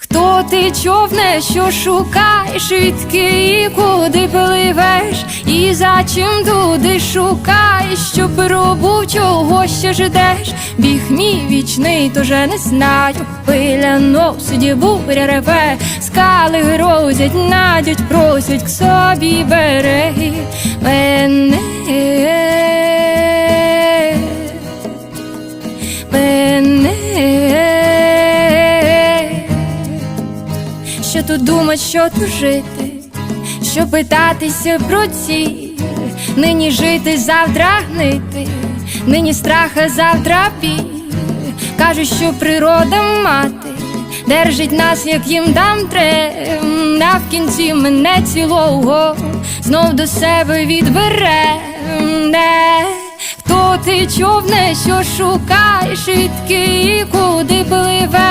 Хто ти човне, що шукаєш, відки і куди пливеш, і за чим туди шукаєш, що пробув, чого ще ждеш, біг мій вічний, тоже не знаю. Пиля носить, буря реве, скали грозять, надять, просять к собі береги що тут думать, що тут жити, що питатися про ці, нині жити, завтра гнити, нині страха, завтра біль. Кажуть, що природа мати держить нас, як їм дам трем, а в кінці мене цілого знов до себе відбере. Не. Хто ти човне, що шукаєш, відки і куди пливеш?